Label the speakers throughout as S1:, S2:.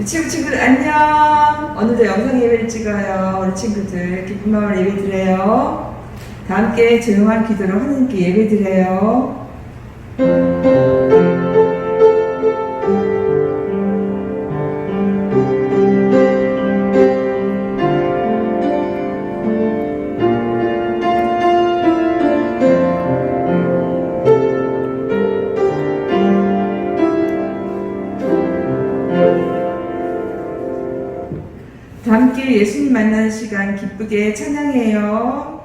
S1: 유치부 친구들 안녕. 오늘도 영상 예배를 찍어요. 우리 친구들 기쁜 마음으로 예배 드려요. 다 함께 조용한 기도로 하나님께 예배 드려요. 다 함께 예수님 만나는 시간 기쁘게 찬양해요.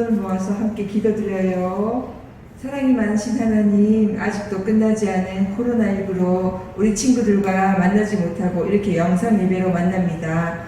S1: 손을 모아서 함께 기도드려요. 사랑이 많으신 하나님, 아직도 끝나지 않은 코로나19로 우리 친구들과 만나지 못하고 이렇게 영상 예배로 만납니다.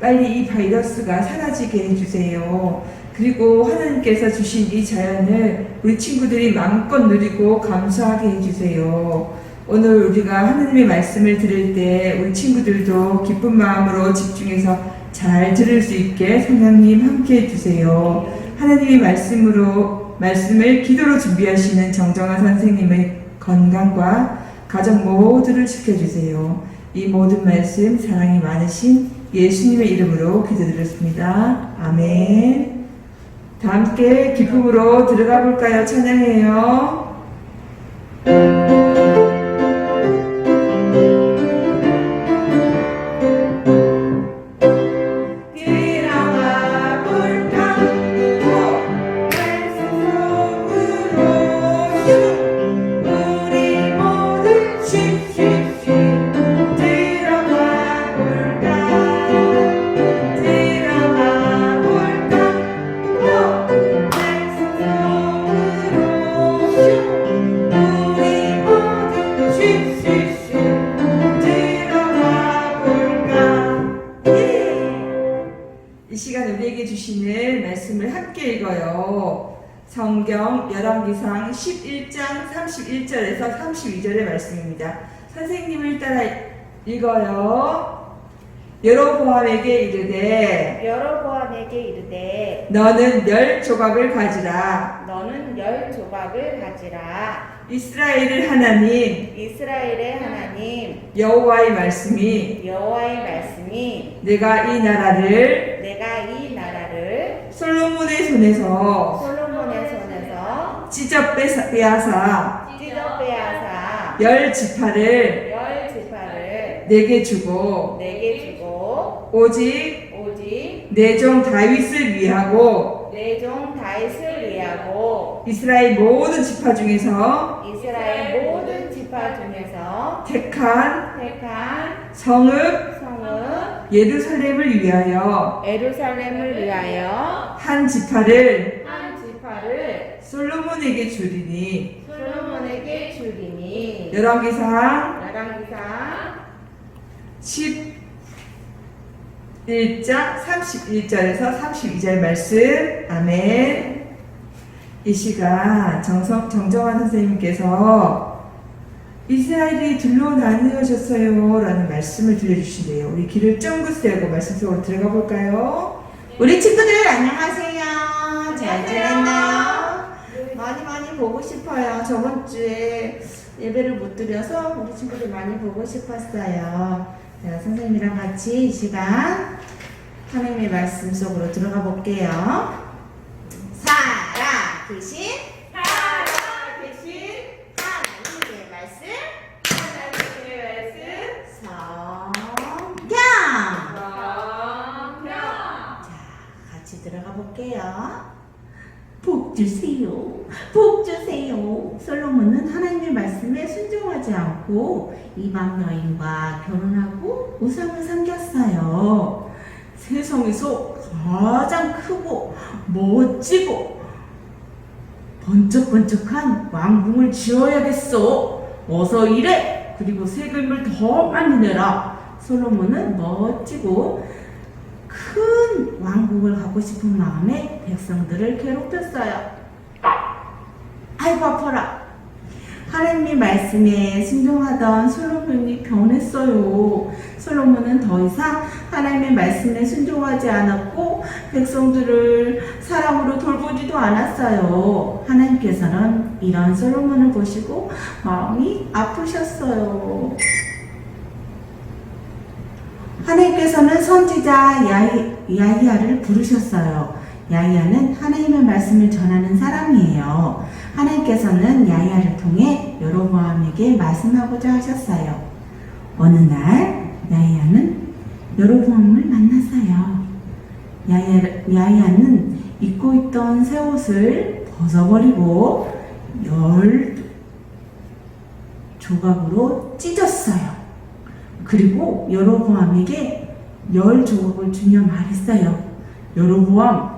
S1: 빨리 이 바이러스가 사라지게 해주세요. 그리고 하나님께서 주신 이 자연을 우리 친구들이 마음껏 누리고 감사하게 해주세요. 오늘 우리가 하나님의 말씀을 들을 때 우리 친구들도 기쁜 마음으로 집중해서 잘 들을 수 있게 성령님 함께 해주세요. 하나님의 말씀으로 말씀을 기도로 준비하시는 정정한 선생님의 건강과 가정 모두를 지켜주세요. 이 모든 말씀 사랑이 많으신 예수님의 이름으로 기도드렸습니다. 아멘. 다 함께 기쁨으로 들어가 볼까요? 찬양해요. 읽어요. 성경 열왕기상 11장 31절에서 32절의 말씀입니다. 선생님을 따라 읽어요. 여로보암에게 이르되
S2: 여로보암에게 이르되
S1: 너는 열 조각을 가지라.
S2: 너는 열 조각을 가지라
S1: 이스라엘의 하나님
S2: 이스라엘의 하나님
S1: 여호와의 말씀이
S2: 여호와의 말씀이
S1: 내가 이 나라를
S2: 내가 이 나라를
S1: 솔로몬의 손에서
S2: 솔로몬의 손에서
S1: 찢어 빼사- 빼앗아
S2: 찢어 빼앗아
S1: 열 지파를
S2: 열 지파를
S1: 내게 주고
S2: 내게 주고
S1: 오직
S2: 오직
S1: 내 종 다윗을 위하고
S2: 내 종 다윗을 위하고
S1: 이스라엘 모든 지파 중에서
S2: 이스라엘 모든 지파 중에서
S1: 택한
S2: 택한
S1: 성읍
S2: 성읍
S1: 예루살렘을 위하여
S2: 에루살렘을 위하여
S1: 한 지파를
S2: 한 지파를
S1: 솔로몬에게 주리니
S2: 솔로몬에게 주리니.
S1: 열왕기상
S2: 열왕기상
S1: 11장 31절에서 32절 말씀. 아멘. 이 시간 정성, 정정환 선생님께서 이스라엘이 둘로 나누어졌어요. 라는 말씀을 들려주신대요. 우리 귀를 쫑긋 세우고 말씀 속으로 들어가 볼까요? 우리 친구들 안녕하세요. 잘 지냈나요? 많이 많이 보고 싶어요. 저번 주에 예배를 못 드려서 우리 친구들 많이 보고 싶었어요. 자, 선생님이랑 같이 이 시간 하나님의 말씀 속으로 들어가 볼게요. 살아 계신 살아 계신 하나님의 말씀 하나님의 말씀
S3: 솔로몬은 하나님의 말씀에 순종하지 않고 이방 여인과 결혼하고 우상을 섬겼어요. 세상에서 가장 크고 멋지고 번쩍번쩍한 왕궁을 지어야겠어. 어서 일해. 그리고 세금을 더 많이 내라. 솔로몬은 멋지고 큰 왕국을 갖고 싶은 마음에 백성들을 괴롭혔어요. 아이고 아파라. 하나님의 말씀에 순종하던 솔로몬이 변했어요. 솔로몬은 더 이상 하나님의 말씀에 순종하지 않았고 백성들을 사랑으로 돌보지도 않았어요. 하나님께서는 이런 솔로몬을 보시고 마음이 아프셨어요. 하나님께서는 선지자 야히, 야히야를 부르셨어요. 야히야는 하나님의 말씀을 전하는 사람이에요. 하나님께서는 야히야를 통해 여로보암에게 말씀하고자 하셨어요. 어느 날 야히야는 여로보암을 만났어요. 야히야, 야히야는 입고 있던 새 옷을 벗어버리고 열 조각으로 찢었어요. 그리고 여로보암에게 열 조각을 주며 말했어요. 여로보암,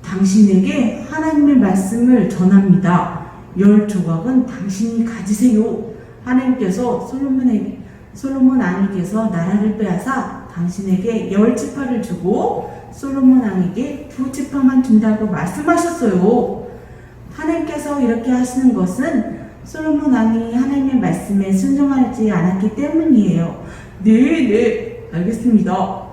S3: 당신에게 하나님의 말씀을 전합니다. 열 조각은 당신이 가지세요. 하나님께서 솔로몬에게 솔로몬 왕에게서 나라를 빼앗아 당신에게 열 지파를 주고 솔로몬 왕에게 두 지파만 준다고 말씀하셨어요. 하나님께서 이렇게 하시는 것은 솔로몬 왕이 하나님의 말씀에 순종하지 않았기 때문이에요. 네, 네, 알겠습니다.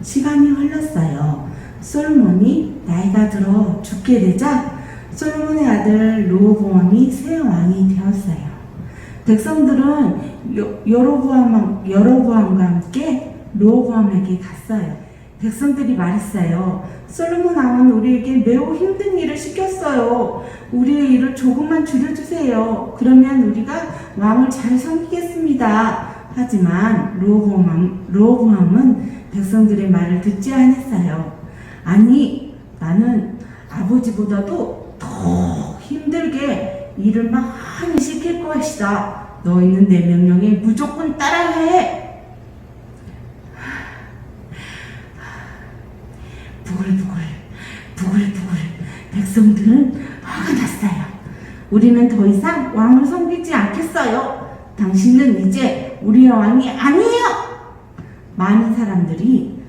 S3: 시간이 흘렀어요. 솔로몬이 나이가 들어 죽게 되자 솔로몬의 아들 로보암이 새 왕이 되었어요. 백성들은 여- 여로보암, 여로보암과 함께 로보암에게 갔어요. 백성들이 말했어요. 솔로몬 왕은 우리에게 매우 힘든 일을 시켰어요. 우리의 일을 조금만 줄여주세요. 그러면 우리가 왕을 잘 섬기겠습니다. 하지만 로보암은 백성들의 말을 듣지 않았어요. 아니, 나는 아버지보다도 더 힘들게 일을 많이 시킬 것이다. 너희는 내 명령에 무조건 따라해. 부글부글, 부글부글. 백성들은 화가 났어요. 우리는 더 이상 왕을 섬기지 않겠어요. 당신은 이제 우리의 왕이 아니에요. 많은 사람들이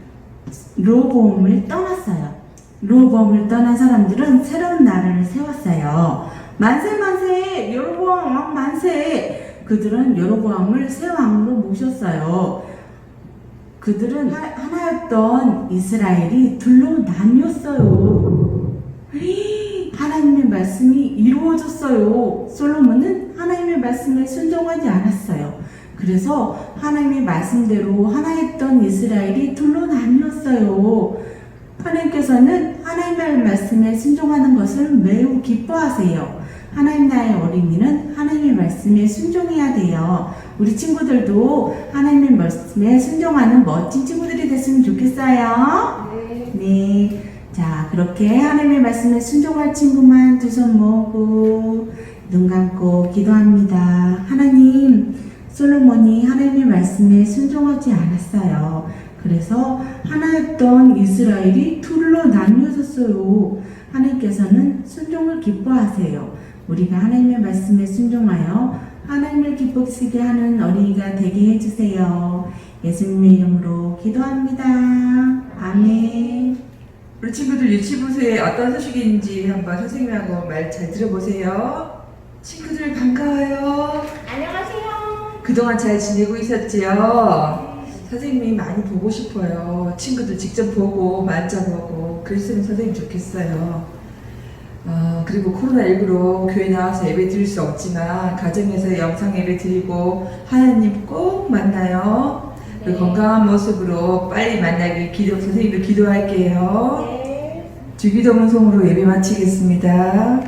S3: 로보움을 떠났어요. 로보움을 떠난 사람들은 새로운 나라를 세웠어요. 만세 만세 여로보암 왕 만세 그들은 여로보암을 새 왕으로 모셨어요. 그들은 하, 하나였던 이스라엘이 둘로 나뉘었어요. 헤이, 하나님의 말씀이 이루어졌어요. 솔로몬은 하나님의 말씀에 순종하지 않았어요. 그래서 하나님의 말씀대로 하나였던 이스라엘이 둘로 나뉘었어요. 하나님께서는 하나님의 말씀에 순종하는 것을 매우 기뻐하세요. 하나님 나라의 어린이는 하나님의 말씀에 순종해야 돼요. 우리 친구들도 하나님의 말씀에 순종하는 멋진 친구들이 됐으면 좋겠어요.
S2: 네.
S3: 네. 자, 그렇게 하나님의 말씀에 순종할 친구만 두 손 모으고 눈 감고 기도합니다. 하나님, 솔로몬이 하나님의 말씀에 순종하지 않았어요. 그래서 하나였던 이스라엘이 둘로 나뉘어졌어요. 하나님께서는 순종을 기뻐하세요. 우리가 하나님의 말씀에 순종하여 하나님을 기쁘시게 하는 어린이가 되게 해주세요. 예수님의 이름으로 기도합니다. 아멘.
S1: 우리 친구들 유치부서에 어떤 소식인지 한번 선생님하고 말 잘 들어보세요. 친구들 반가워요.
S2: 안녕하세요.
S1: 그동안 잘 지내고 있었지요? 선생님이 많이 보고 싶어요. 친구들 직접 보고 만져보고 그랬으면 선생님 좋겠어요. 어, 그리고 코로나19로 교회 나와서 예배 드릴 수 없지만 가정에서 영상 예배 드리고 하나님 꼭 만나요. 그
S2: 네.
S1: 건강한 모습으로 빨리 만나길 기도 선생님도 기도할게요.
S2: 네.
S1: 주기도문송으로 예배 마치겠습니다.